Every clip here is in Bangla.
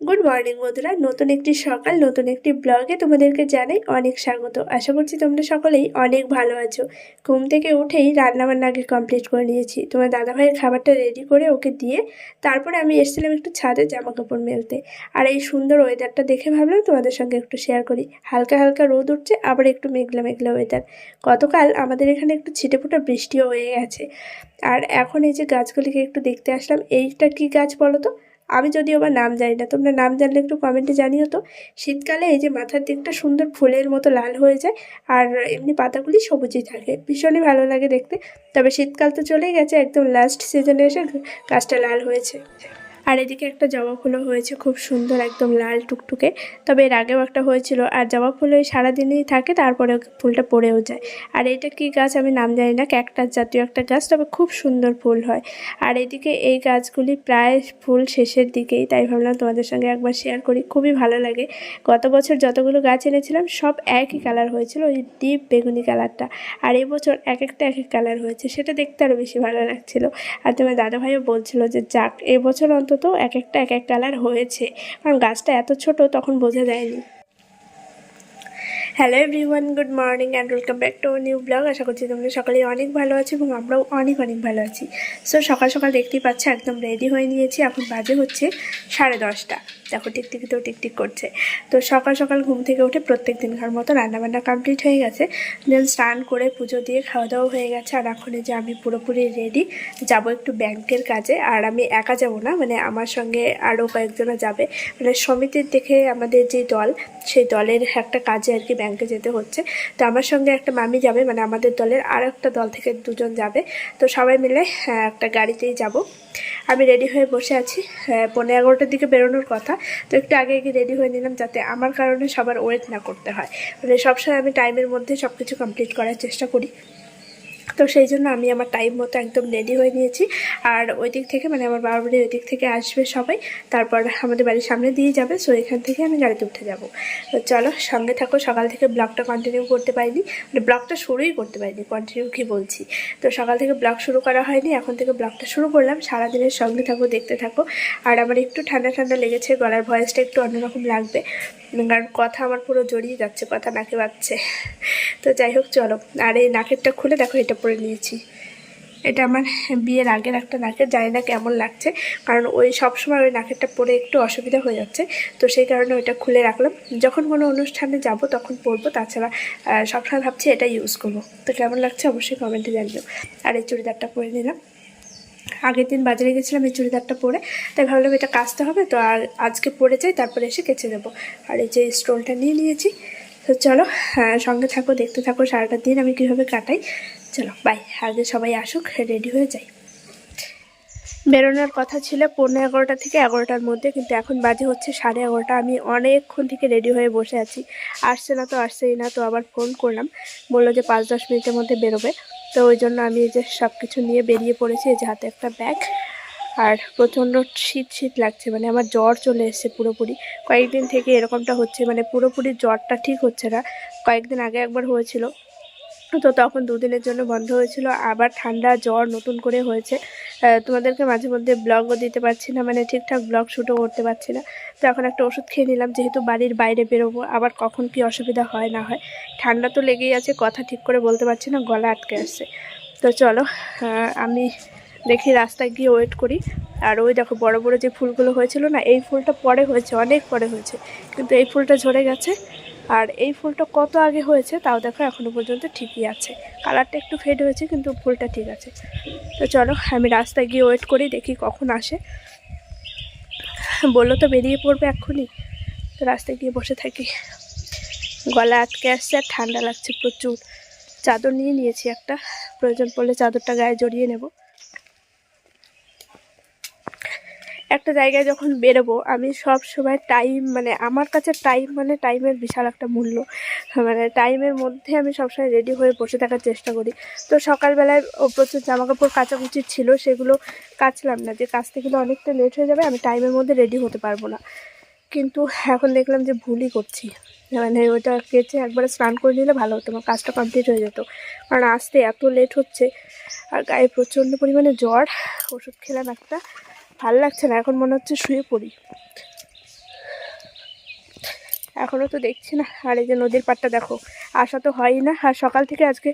গুড মর্নিং বন্ধুরা। নতুন একটি সকাল, নতুন একটি ব্লগে তোমাদেরকে জানাই অনেক স্বাগত। আশা করছি তোমরা সকলেই অনেক ভালো আছো। ঘুম থেকে উঠেই রান্নাবান্না আগে কমপ্লিট করে নিয়েছি। তোমার দাদাভাইয়ের খাবারটা রেডি করে ওকে দিয়ে তারপরে আমি এসেছিলাম একটু ছাদে জামা কাপড় মেলতে। আর এই সুন্দর ওয়েদারটা দেখে ভাবলাম তোমাদের সঙ্গে একটু শেয়ার করি। হালকা হালকা রোদ উঠছে, আবার একটু মেঘলা মেঘলা ওয়েদার গতকাল আমাদের এখানে একটু ছিটেফোঁটা বৃষ্টিও হয়ে গেছে। আর এখন এই যে গাছগুলিকে একটু দেখতে আসলাম, এইটা কি গাছ বলো তো আমি যদিও বা নাম জানি না, তোমরা নাম জানলে একটু কমেন্টে জানিও তো। শীতকালে এই যে মাথার দিকটা সুন্দর ফুলের মতো লাল হয়ে যায় আর এমনি পাতাগুলি সবুজই থাকে, ভীষণই ভালো লাগে দেখতে। তবে শীতকাল তো চলেই গেছে, একদম লাস্ট সিজনে এসে গাছটা লাল হয়েছে। আর এদিকে একটা জবা ফুলও হয়েছে, খুব সুন্দর একদম লাল টুকটুকে। তবে এর আগেও একটা হয়েছিল, আর জবা ফুল ওই সারাদিনই থাকে, তারপরে ফুলটা পড়েও যায়। আর এটা কি গাছ আমি নাম জানি না, ক্যাকটাস জাতীয় একটা গাছ, তবে খুব সুন্দর ফুল হয়। আর এদিকে এই গাছগুলি প্রায় ফুল শেষের দিকেই, তাই ভাবলাম তোমাদের সঙ্গে একবার শেয়ার করি, খুবই ভালো লাগে। গত বছর যতগুলো গাছ এনেছিলাম, সব একই কালার হয়েছিল, ওই ডিপ বেগুনি কালারটা আর এই বছর এক একটা এক এক কালার হয়েছে, সেটা দেখতে আরও বেশি ভালো লাগছিল। আর তোমার দাদাভাইও বলছিল যে, যাক এবছর অন্তত এক একটা এক এক কালার হয়েছে। কারণ গাছটা এত ছোট তখন বোঝা যায়নি। Hello everyone good morning and welcome back to new vlog আশা করছি তোমরা সকালে অনেক ভালো আছো এবং আমরাও অনেক অনেক ভালো আছি। সো সকাল সকাল দেখতেই পাচ্ছ একদম রেডি হয়ে নিয়েছি। এখন বাজে হচ্ছে সাড়ে দশটা। দেখো টিকটিকি তো টিকটিক করছে। তো সকাল সকাল ঘুম থেকে উঠে প্রত্যেক দিনকার মতো রান্নাবান্না কমপ্লিট হয়ে গেছে। দেন স্নান করে পুজো দিয়ে খাওয়া দাওয়া হয়ে গেছে। আর এখন যে আমি পুরোপুরি রেডি যাব একটু ব্যাংকের কাজে। আর আমি একা যাব না মানে আমার সঙ্গে আরও কয়েকজনা যাবে। মানে সমিতির দেখে আমাদের যে দল, সেই দলের একটা কাজে আর কি ব্যাংকে যেতে হচ্ছে। তো আমার সঙ্গে একটা মামি যাবে মানে আমাদের দলের আর একটা দল থেকে দুজন যাবে। তো সবাই মিলে আহ, একটা গাড়িতেই যাব। আমি রেডি হয়ে বসে আছি। পনেরো পৌনে এগারোটার দিকে বেরোনোর কথা। তো একটু আগে আগে রেডি হয়ে নিলাম যাতে আমার কারণে সবার ওয়েট না করতে হয়। মানে সবসময় আমি টাইমের মধ্যে সব কিছু কমপ্লিট করার চেষ্টা করি। তো সেই জন্য আমি আমার টাইম মতো একদম রেডি হয়ে নিয়েছি। আর ওই দিক থেকে মানে আমার বাবার বাড়ির ওই দিক থেকে আসবে সবাই। তারপর আমাদের বাড়ির সামনে দিয়ে যাবে সো এখান থেকে আমি গাড়িতে উঠে যাব। তো চলো, সঙ্গে থাকো, সকাল থেকে ব্লগটা কন্টিনিউ করতে পারিনি। মানে ব্লগটা শুরুই করতে পারিনি কন্টিনিউ কি বলছি। তো সকাল থেকে ব্লগ শুরু করা হয়নি, এখন থেকে ব্লগটা শুরু করলাম। সারাদিনের সঙ্গে থাকো, দেখতে থাকো। আর আমার একটু ঠান্ডা ঠান্ডা লেগেছে, গলার ভয়েসটা একটু অন্যরকম লাগবে। কারণ কথা আমার পুরো জড়িয়ে যাচ্ছে, কথা নাকে বাজছে। তো যাই হোক, চলো। আর এই নাকেরটা খুলে দেখো, এটা পরে নিয়েছি। এটা আমার বিয়ের আগের একটা নাকের, জানি না কেমন লাগছে। কারণ ওই সবসময় ওই নাকেরটা পরে একটু অসুবিধা হয়ে যাচ্ছে। তো সেই কারণে ওইটা খুলে রাখলাম। যখন কোনো অনুষ্ঠানে যাব তখন পরবো। তাছাড়া সবসময় ভাবছি এটা ইউজ করব। তো কেমন লাগছে অবশ্যই কমেন্টে জানিও। আর এই চুড়িদারটা পরে নিলাম। আগের দিন বাজারে গেছিলাম এই চুড়িদারটা পরে। তাই ভাবলাম এটা কাচতে হবে। তো আর আজকে পরে যাই, তারপরে এসে কেচে দেবো আর এই যে স্টোলটা নিয়ে নিয়েছি। তো চলো সঙ্গে থাকো, দেখতে থাকো, সারাটা দিন আমি কীভাবে কাটাই। চলো বাই আগে সবাই আসুক রেডি হয়ে যাই। বেরোনোর কথা ছিল পনেরো এগারোটা থেকে এগারোটার মধ্যে, কিন্তু এখন বাজে হচ্ছে সাড়ে এগারোটা। আমি অনেকক্ষণ থেকে রেডি হয়ে বসে আছি। আসছে না তো আসছেই না, তো আবার ফোন করলাম। বলল যে পাঁচ দশ মিনিটের মধ্যে বেরোবে। তো ওই জন্য আমি এই যে সব কিছু নিয়ে বেরিয়ে পড়েছি, এই যে হাতে একটা ব্যাগ আর প্রচণ্ড শীত শীত লাগছে মানে আমার জ্বর চলে এসেছে পুরোপুরি। কয়েকদিন থেকে এরকমটা হচ্ছে মানে পুরোপুরি জ্বরটা ঠিক হচ্ছে না। কয়েকদিন আগে একবার হয়েছিল। তো তখন দুদিনের জন্য বন্ধ হয়েছিল। আবার ঠান্ডা, জ্বর নতুন করে হয়েছে। তোমাদেরকে মাঝে মধ্যে ব্লগও দিতে পারছি না মানে ঠিকঠাক ব্লগ শ্যুটও করতে পারছি না। তো এখন একটা ওষুধ খেয়ে নিলাম, যেহেতু বাড়ির বাইরে বেরোবো, আবার কখন কি অসুবিধা হয়, না হয়। ঠান্ডা তো লেগেই আছে, কথা ঠিক করে বলতে পারছি না, গলা আটকে আসছে। তো চলো আমি দেখি রাস্তায় গিয়ে ওয়েট করি। আর ওই দেখো, বড় বড় যে ফুলগুলো হয়েছিল না, এই ফুলটা পরে হয়েছে, অনেক পরে হয়েছে। কিন্তু এই ফুলটা ঝরে গেছে। আর এই ফুলটা কত আগে হয়েছে তাও দেখো এখনও পর্যন্ত ঠিকই আছে। কালারটা একটু ফেড হয়েছে, কিন্তু ফুলটা ঠিক আছে। তো চলো, আমি রাস্তায় গিয়ে ওয়েট করি, দেখি কখন আসে। বলল তো বেরিয়ে পড়বে এক্ষুনি। তো রাস্তায় গিয়ে বসে থাকি। গলা আটকে আসছে আর ঠান্ডা লাগছে প্রচুর। চাদর নিয়ে নিয়েছি একটা। প্রয়োজন পড়লে চাদরটা গায়ে জড়িয়ে নেব। একটা জায়গায় যখন বেরোবো, আমি সব সময় টাইম মানে আমার কাছে টাইম মানে টাইমের বিশাল একটা মূল্য। মানে টাইমের মধ্যে আমি সবসময় রেডি হয়ে বসে থাকার চেষ্টা করি। তো সকালবেলায় প্রচুর জামা কাপড় কাচাকুচি ছিল, সেগুলো কাচলাম না। যে কাচতে গেলে অনেকটা লেট হয়ে যাবে, আমি টাইমের মধ্যে রেডি হতে পারব না। কিন্তু এখন দেখলাম যে ভুলই করছি। মানে ওটা কেচে একবারে স্নান করে নিলে ভালো হতো, আমার কাজটা কমপ্লিট হয়ে যেত। কারণ আসতে এত লেট হচ্ছে, আর গায়ে প্রচণ্ড পরিমাণে জ্বর, ওষুধ খেলাম একটা। ভালো লাগছে না, এখন মনে হচ্ছে শুয়ে পড়ি। এখনও তো দেখছি না, আর এই যে নদীর পাড়টা দেখো, আসা তো হয়ই না। আর সকাল থেকে আজকে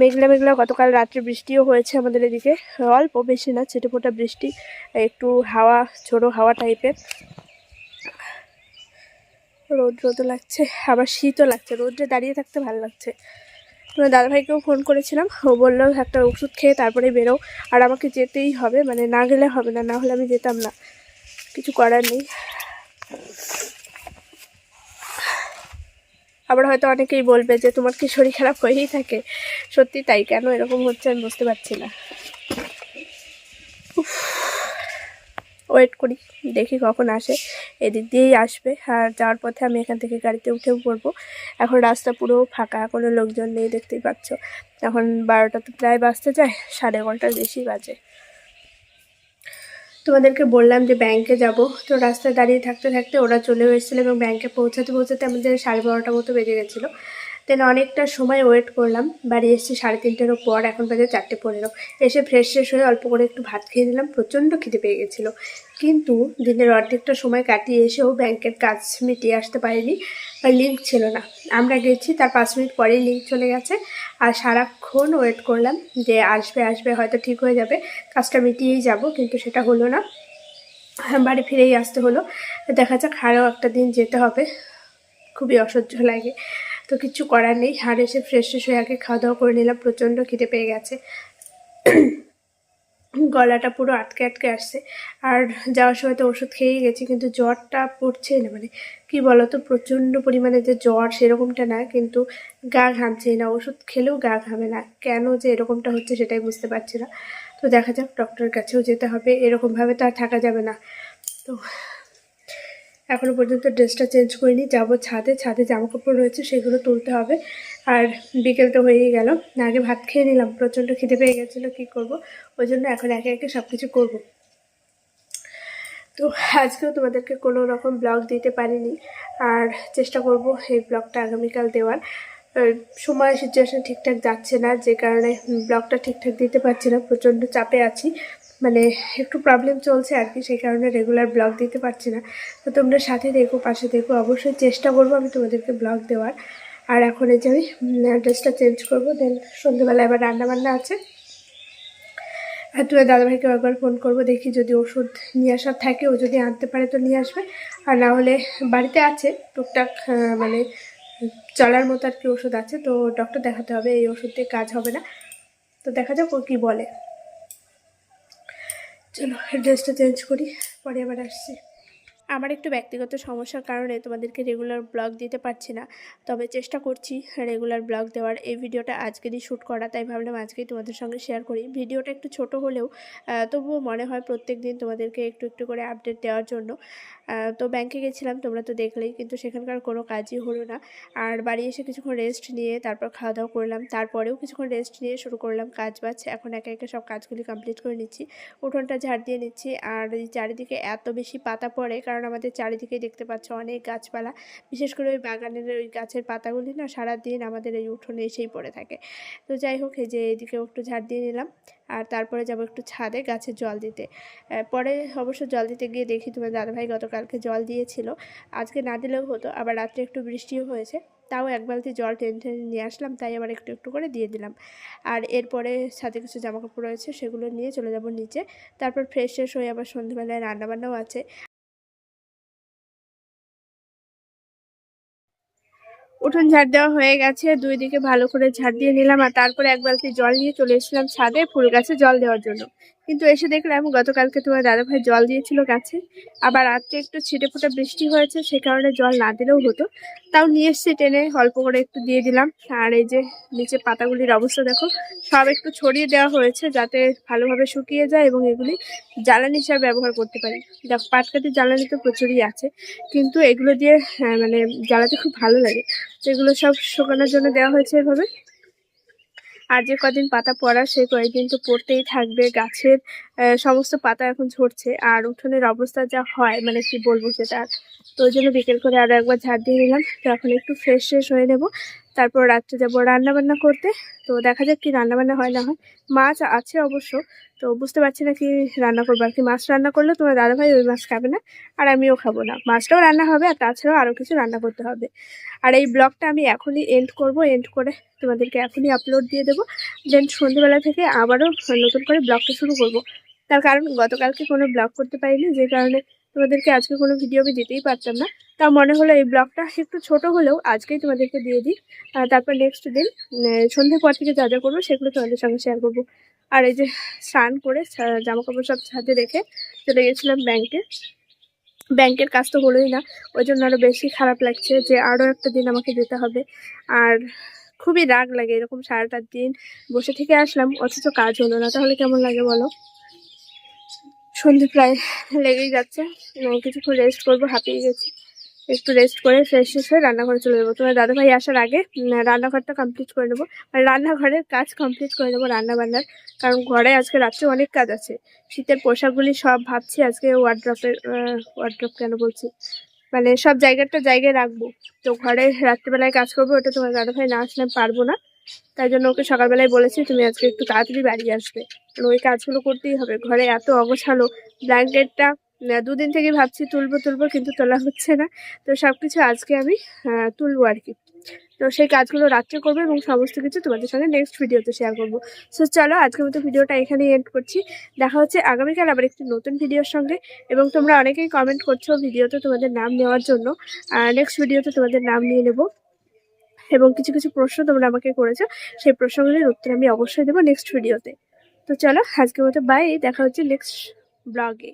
মেঘলা মেঘলা, গতকাল রাত্রে বৃষ্টিও হয়েছে আমাদের এদিকে। অল্প বেশি না ছিটে ফোটা বৃষ্টি, একটু হাওয়া ছোটো হাওয়া টাইপের। রোদ রোদও লাগছে, আবার শীতও লাগছে রোদ্রে দাঁড়িয়ে থাকতে ভালো লাগছে। দাদাভাইকেও ফোন করেছিলাম। ও বলল, একটা ওষুধ খেয়ে তারপরে বেরো। আর আমাকে যেতেই হবে মানে না গেলে হবে না না হলে আমি যেতাম না। কিছু করার নেই। আবার হয়তো অনেকেই বলবে যে, তোমার কি শরীর খারাপ হয়েই থাকে? সত্যি তাই, কেন এরকম হচ্ছে আমি বুঝতে পারছি না। ওয়েট করি, দেখি কখন আসে। এদিক দিয়েই আসবে, আর যাওয়ার পথে আমি এখান থেকে গাড়িতে উঠেও পড়ব। এখন রাস্তা পুরো ফাঁকা কোনো লোকজন নেই দেখতেই পাচ্ছ। এখন বারোটা তো প্রায় বাজতে যায়, সাড়ে এগারোটার বেশি বাজে। তোমাদেরকে বললাম যে ব্যাংকে যাব। তো রাস্তায় দাঁড়িয়ে থাকতে থাকতে ওরা চলেও এসেছিল এবং ব্যাংকে পৌঁছাতে পৌঁছাতে আমাদের সাড়ে বারোটা মতো বেজে গেছিল। দেন অনেকটা সময় ওয়েট করলাম। বাড়ি এসেছি সাড়ে তিনটের পর এখন বাজে চারটে পনেরো। এসে ফ্রেশ ফ্রেশ হয়ে অল্প করে একটু ভাত খেয়ে দিলাম প্রচণ্ড খিদে পেয়ে গেছিল। কিন্তু দিনের অর্ধেকটা সময় কাটিয়ে এসেও ব্যাংকের কাজ মিটিয়ে আসতে পারিনি আর লিঙ্ক ছিল না। আমরা গেছি, তার পাঁচ মিনিট পরেই লিঙ্ক চলে গেছে। আর সারাক্ষণ ওয়েট করলাম যে আসবে আসবে, হয়তো ঠিক হয়ে যাবে। কাজটা মিটিয়েই যাব, কিন্তু সেটা হলো না। বাড়ি ফিরেই আসতে হলো। দেখা যাক আরও একটা দিন যেতে হবে। খুবই অসহ্য লাগে। তো কিছু করার নেই। আর এসে ফ্রেশ ফ্রেশ হয়ে আগে খাওয়া দাওয়া করে নিলাম, প্রচণ্ড খিদে পেয়ে গেছে। গলাটা পুরো আটকে আটকে আসছে। আর যাওয়ার সময় তো ওষুধ খেয়েই গেছি, কিন্তু জ্বরটা পড়ছে না। মানে কি বলতো, প্রচণ্ড পরিমাণে যে জ্বর সেরকমটা না, কিন্তু গা ঘামছে না। ওষুধ খেলেও গা ঘামে না। কেন যে এরকমটা হচ্ছে সেটাই বুঝতে পারছি না। তো দেখা যাক ডক্টরের কাছেও যেতে হবে। এরকমভাবে তো আর থাকা যাবে না। তো এখনও পর্যন্ত ড্রেসটা চেঞ্জ করিনি। যাব ছাদে ছাদে জামা কাপড় রয়েছে, সেগুলো তুলতে হবে। আর বিকেল তো হয়েই গেল। আগে ভাত খেয়ে নিলাম, প্রচণ্ড খিদে পেয়ে গেছিল, কী করব? ওই জন্য এখন একে একে সব কিছু করব। তো আজকেও তোমাদেরকে কোনো রকম ব্লগ দিতে পারিনি। আর চেষ্টা করব এই ব্লগটা আগামীকাল দেওয়ার। সময় সিচুয়েশান ঠিকঠাক যাচ্ছে না, যে কারণে ব্লগটা ঠিকঠাক দিতে পারছি না, প্রচণ্ড চাপে আছি। মানে একটু প্রবলেম চলছে আর কি, সেই কারণে রেগুলার ব্লগ দিতে পারছি না। তো তোমরা সাথে দেখো, পাশে দেখো, অবশ্যই চেষ্টা করব আমি তোমাদেরকে ব্লগ দেওয়ার। আর এখন এই যে আমি ড্রেসটা চেঞ্জ করব দেন সন্ধ্যেবেলা এবার রান্নাবান্না আছে। আর তুই দাদাভাইকে একবার ফোন করব, দেখি যদি ওষুধ নিয়ে আসার থাকে, ও যদি আনতে পারে তো নিয়ে আসবে। আর না হলে বাড়িতে আছে, টুকটাক মানে চলার মতো আর কি ওষুধ আছে, তো ডক্টর দেখাতে হবে, এই ওষুধ দিয়ে কাজ হবে না। তো দেখা যাক ও কী বলে। চলো অ্যাড্রেসটা চেঞ্জ করি, পরে আবার আসছি। আমার একটু ব্যক্তিগত সমস্যার কারণে তোমাদেরকে রেগুলার ব্লগ দিতে পারছি না, তবে চেষ্টা করছি রেগুলার ব্লগ দেওয়ার। এই ভিডিওটা আজকেরই শ্যুট করা, তাই ভাবলাম আজকেই তোমাদের সঙ্গে শেয়ার করি। ভিডিওটা একটু ছোট হলেও তবুও মনে হয় প্রত্যেক দিন তোমাদেরকে একটু একটু করে আপডেট দেওয়ার জন্য। তো ব্যাংকে গেছিলাম, তোমরা তো দেখলেই, কিন্তু সেখানকার কোনো কাজই হলো না। আর বাড়ি এসে কিছুক্ষণ রেস্ট নিয়ে তারপর খাওয়া দাওয়া করলাম। তারপরেও কিছুক্ষণ রেস্ট নিয়ে শুরু করলাম কাজ বাজ। এখন একে একে সব কাজগুলি কমপ্লিট করে নিচ্ছি। উঠোনটা ঝাড় দিয়ে নিচ্ছি। আর চারিদিকে এত বেশি পাতা পড়ে, কারণ আমাদের চারিদিকে দেখতে পাচ্ছ অনেক গাছপালা। বিশেষ করে ওই বাগানের ওই গাছের পাতাগুলি না, সারাদিন আমাদের এই উঠোনে এসেই পড়ে থাকে। তো যাই হোক, এই যে এদিকেও একটু ঝাড় দিয়ে নিলাম। আর তারপরে যাব একটু ছাদে গাছে জল দিতে। পরে অবশ্য জল দিতে গিয়ে দেখি তোমার দাদাভাই গতকালকে জল দিয়েছিল। আজকে না দিলেও হতো, আবার রাত্রে একটু বৃষ্টিও হয়েছে। তাও এক বালতি জল টেনে টেনে নিয়ে আসলাম, তাই আবার একটু একটু করে দিয়ে দিলাম। আর এরপরে সাথে কিছু জামাকাপড় রয়েছে, সেগুলো নিয়ে চলে যাব নিচে। তারপর ফ্রেশ ফ্রেশ হয়ে আবার সন্ধ্যেবেলায় রান্নাবান্নাও আছে। উঠোন ঝাড় দেওয়া হয়ে গেছে, দুই দিকে ভালো করে ঝাড় দিয়ে নিলাম আর তারপরে এক বালতি জল নিয়ে চলে এসেছিলাম ছাদে ফুল গাছে জল দেওয়ার জন্য। কিন্তু এসে দেখলাম গতকালকে তোমার দাদাভাই জল দিয়েছিল গাছে। আবার রাত্রে একটু ছিটে ফোটা বৃষ্টি হয়েছে সে কারণে জল না দিলেও হতো। তাও নিয়ে এসছি টেনে অল্প করে একটু দিয়ে দিলাম। আর এই যে নিচে পাতাগুলির অবস্থা দেখো সব একটু ছড়িয়ে দেওয়া হয়েছে যাতে ভালোভাবে শুকিয়ে যায় এবং এগুলি জ্বালানি হিসাবে ব্যবহার করতে পারি। দেখো পাটকাঠির জ্বালানি তো প্রচুরই আছে কিন্তু এগুলো দিয়ে হ্যাঁ, মানে জ্বালাতে খুব ভালো লাগে। তো এগুলো সব শুকানোর জন্য দেওয়া হয়েছে এভাবে। আর যে কদিন পাতা পড়া সে কয়েকদিন তো পড়তেই থাকবে। গাছের সমস্ত পাতা এখন ঝরছে আর উঠোনের অবস্থা যা হয় মানে কি বলব সেটা। তো ওই জন্য বিকেল করে আরও একবার ঝাড় দিয়ে নিলাম। তো এখন একটু ফ্রেশ ফ্রেশ হয়ে নেব। তারপর রাত্রে যাব রান্না বান্না করতে। তো দেখা যাক কি রান্না বান্না হয় না হয়। মাছ আছে অবশ্য, তো বুঝতে পারছি না কি রান্না করব। আর কি মাছ রান্না করলে তোমার দাদাভাই ওই মাছ খাবে না, আর আমিও খাব না। মাছটাও রান্না হবে, আর তাছাড়াও আরও কিছু রান্না করতে হবে। আর এই ব্লগটা আমি এখনই এন্ড করব এন্ড করে তোমাদেরকে এখনই আপলোড দিয়ে দেবো। দেন সন্ধ্যেবেলা থেকে আবারও নতুন করে ব্লগটা শুরু করব। তার কারণ গতকালকে কোনো ব্লগ করতে পারিনি, যে কারণে তোমাদেরকে আজকে কোনো ভিডিও আমি দিতেই পারতাম না। তা মনে হলো এই ব্লগটা একটু ছোট হলেও আজকেই তোমাদেরকে দিয়ে দিই। তারপর নেক্সট দিন সন্ধ্যের পর থেকে যা যা করব সেগুলো তোমাদের সঙ্গে শেয়ার করব। আর এই যে স্নান করে জামা কাপড় সব ছাদে রেখে চলে গেছিলাম ব্যাংকে ব্যাংকের কাজ তো হলোই না, ওই জন্য আরও বেশি খারাপ লাগছে যে আরও একটা দিন আমাকে যেতে হবে। আর খুবই রাগ লাগে এরকম সারাটা দিন বসে থেকে আসলাম, অথচ কাজ হলো না। তাহলে কেমন লাগে বলো? সন্ধে প্রায় লেগেই যাচ্ছে। কিছুক্ষণ রেস্ট করব, হাঁপিয়ে গেছি। একটু রেস্ট করে ফ্রেশ ফ্রেশ হয়ে রান্নাঘরে চলে যাব। তোমার দাদাভাই আসার আগে রান্নাঘরটা কমপ্লিট করে নেব। মানে রান্নাঘরের কাজ কমপ্লিট করে নেব রান্নাবান্নার। কারণ ঘরে আজকে রাত্রে অনেক কাজ আছে। শীতের পোশাকগুলি সব ভাবছি আজকে ওয়ার্ড্রপের ওয়ার্ড্রপ কেন বলছি? মানে সব জায়গাটা জায়গায় রাখব। তো ঘরে রাত্রিবেলায় কাজ করব, ওটা তোমার দাদাভাই না আসলে পারব না। তাই জন্য ওকে সকালবেলায় বলেছি, তুমি আজকে একটু তাড়াতাড়ি বাড়ি আসবে। ওই কাজগুলো করতেই হবে। ঘরে এত অগোছালো ব্ল্যাঙ্কেটটা দুদিন থেকে ভাবছি তুলবো তুলবো, কিন্তু তোলা হচ্ছে না। তো সব কিছু আজকে আমি তুলবো আর কি। তো সেই কাজগুলো রাত্রে করব এবং সমস্ত কিছু তোমাদের সঙ্গে নেক্সট ভিডিওতে শেয়ার করব। সো চলো আজকের মতো ভিডিওটা এখানেই এন্ড করছি। দেখা হচ্ছে আগামীকাল আবার একটি নতুন ভিডিওর সঙ্গে। এবং তোমরা অনেকেই কমেন্ট করছ ভিডিওতে তোমাদের নাম নেওয়ার জন্য। নেক্সট ভিডিওতে তোমাদের নাম নিয়ে নেব। এবং কিছু কিছু প্রশ্ন তোমরা আমাকে করেছ, সেই প্রশ্নগুলির উত্তর আমি অবশ্যই দেবো নেক্সট ভিডিওতে তো। চলো, আজকের মতো বাই দেখা হচ্ছে নেক্সট ব্লগে